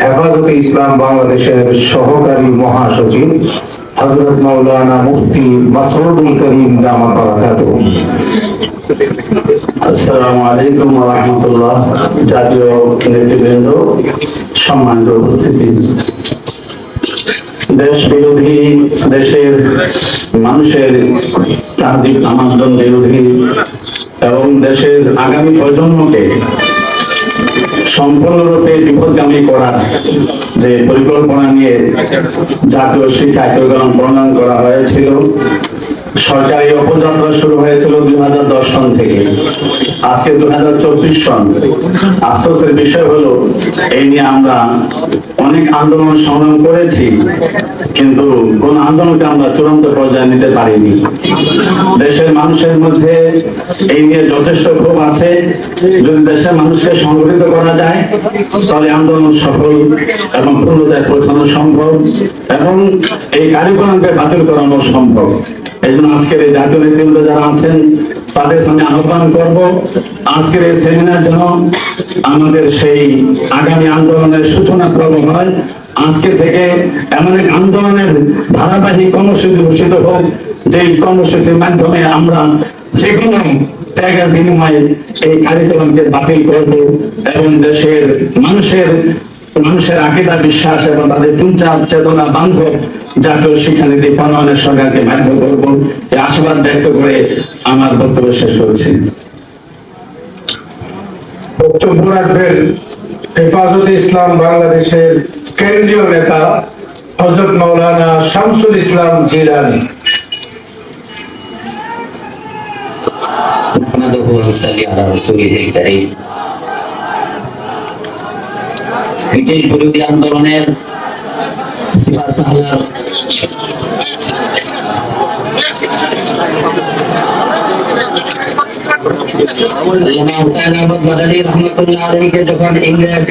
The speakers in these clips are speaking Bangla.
হেফাজতে ইসলাম বাংলাদেশের সহকারী মহাসচিব হজরত মাওলানা মুফতি মাসউদুল করিম দামা আসসালামু আলাইকুম ওয়া রাহমাতুল্লাহ। জাতীয় নেতৃবৃন্দ, সম্মানিত উপস্থিতি। দেশ বিরোধী দেশের মানুষের রাজীব আমাদন বিরোধী এবং দেশের আগামী প্রজন্মকে সম্পূর্ণরূপে বিপদগামী করার যে পরিকল্পনা নিয়ে জাতীয় শিক্ষা কার্যক্রম প্রণয়ন করা হয়েছিল। সরকারি অপযাত্রা শুরু হয়েছিল দুই হাজার দশ সন থেকে। আজকে দুই হাজার চব্বিশ সন। আফসোসের বিষয় হলো, এই নিয়ে আমরা অনেক আন্দোলন সংগ্রাম করেছি, কিন্তু কোন আন্দোলনকে আমরা চূড়ান্ত পর্যায়ে নিতে পারিনি। দেশের মানুষের মধ্যে এই নিয়ে যথেষ্ট ক্ষোভ আছে। যদি দেশের মানুষকে সংগঠিত করা যায়, তাহলে আন্দোলন সফল এবং পূর্ণতায় পৌঁছানো সম্ভব এবং এই কার্যক্রমকে বাতিল করানো সম্ভব। এই জন্য আজকের এই জাতীয় নেতৃবৃন্দ যারা আছেন, তাদের সঙ্গে আহ্বান করব। আজকের এই সেমিনার আমাদের সেই আগামী আন্দোলনের সূচনা হয়। আজকে থেকে এমন এক আন্দোলনের ধারাবাহিক কর্মসূচি ঘোষিত হোক কর্মসূচির মাধ্যমে আমরা যে কোনো ত্যাগের বিনিময়ে এই কার্যক্রমকে বাতিল করব এবং দেশের মানুষের মানুষের আকিদা, বিশ্বাস এবং তাদের চিন্তা চেতনা বান্ধব জাতীয় শিক্ষানীতি প্রণয়নের সরকারকে বাধ্য করব এই আশাবাদ ব্যক্ত করে আমার বক্তব্য শেষ করছি বক্তব্য রাখবেন হেফাজতে ইসলাম বাংলাদেশের কেন্দ্রীয় নেতা হজরত মাওলানা শামসুল ইসলাম জিলানি نحمده ونصلي على رسوله الكريم ব্রিটিশ বিরোধী আন্দোলনের যখন ইংরেজ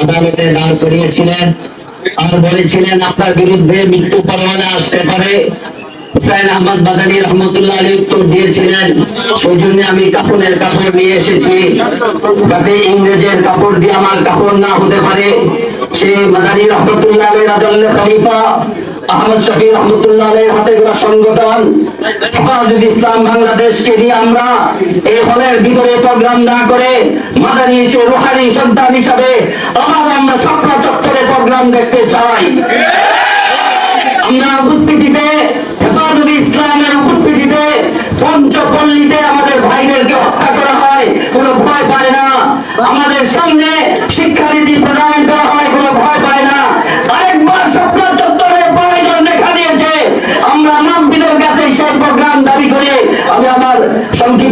আদালতে দাঁড় করিয়েছিলেন। আর বলেছিলেন, আপনার বিরুদ্ধে মৃত্যু পরোয়ানা আসতে পারে হুসাইন আহমদ বাদানী রহমতুল্লাহ আলী উত্তর দিয়েছিলেন সেই জন্য আমি কাফনের কাপড় নিয়ে এসেছি। যাতে ইংরেজের কাপড় দিয়ে আমার কাপড় না হতে পারে। সেই মাদানী রহমতুল্লাহ আলের খলিফা আহমদ শফি রহমতুল্লাহ আলের হাতে গোড়া সংগঠন হেফাজত ইসলাম বাংলাদেশকে নিয়ে আমরা এই হলের ভিতরে প্রোগ্রাম না করে মাদানী রোহানি সন্তান হিসাবে আবার আমরা সপ্তাহ চত্বরে প্রোগ্রাম দেখতে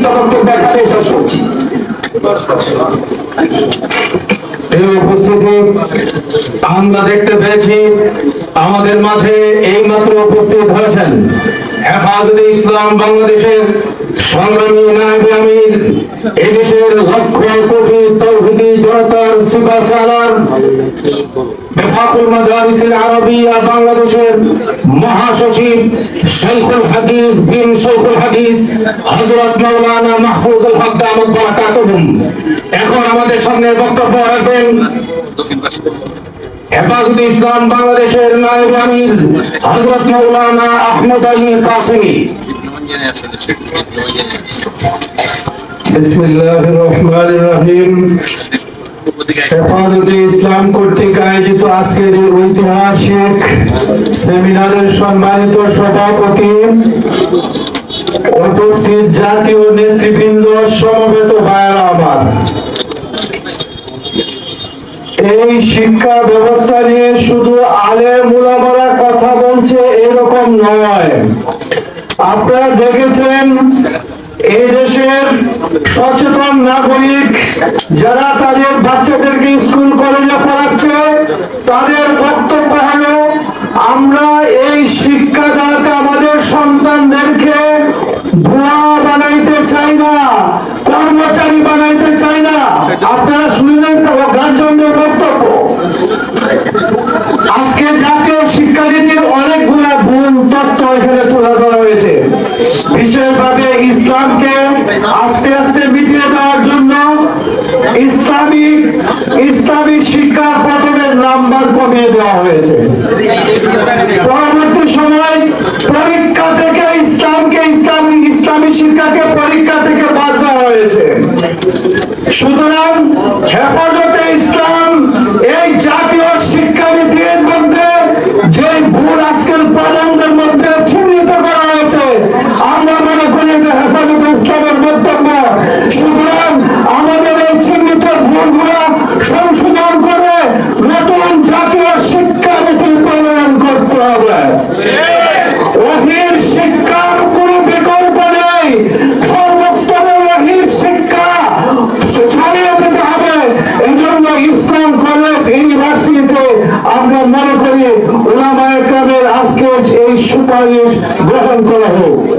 সংক্ষিপ্ত দেখালে শেষ প্রিয় উপস্থিতি আমরা দেখতে পেয়েছি। আমাদের মাঝে এই মাত্র উপস্থিত হয়েছেন হেফাজতে ইসলাম বাংলাদেশের সংগ্রামী নায়ক আমির, এদেশের লক্ষ কোটি তৌহিদি জনতার সিপা সালার বেফাকুল মাদারিসিল আরবিয়া বাংলাদেশের মহাসচিব শাইখুল হাদিস বিন শাইখুল হাদিস, হযরত মাওলানা মাহফুজুল হক দামত বারাকাতুহুম। এখন আমাদের সামনে বক্তব্য রাখবেন হেফাজতে ইসলাম বাংলাদেশের নায়েব আমির আহমদ আলী ইসলাম কর্তৃক আয়োজিত আজকের ঐতিহাসিক সেমিনারের সম্মানিত সভাপতি উপস্থিত জাতীয় নেতৃবৃন্দ, সমবেত ভাইয়েরা আমার। এই শিক্ষা ব্যবস্থা নিয়ে শুধু আলে মুলামারা কথা বলছে এরকম নয়। আপনারা দেখেছেন এই দেশের সচেতন নাগরিক যারা তাদের বাচ্চাদেরকে স্কুল, কলেজে পড়াচ্ছে, তাদের বক্তব্য হলো, আমরা এই শিক্ষা দ্বারাতে তুলে ধরা হয়েছে। বিশেষভাবে ইসলামকে আস্তে আস্তে মিটিয়ে দেওয়ার জন্য ইসলামিক ইসলামী শিক্ষা পঠনের নাম্বার কমিয়ে দেওয়া হয়েছে। পরবর্তী সময় পরীক্ষা থেকে ইসলামকে ইসলামী ইসলামী শিক্ষাকে পরীক্ষা থেকে বাদ দেওয়া হয়েছে। সুতরাং হেফাজতে সুপারিশ গ্রহণ করা হোক।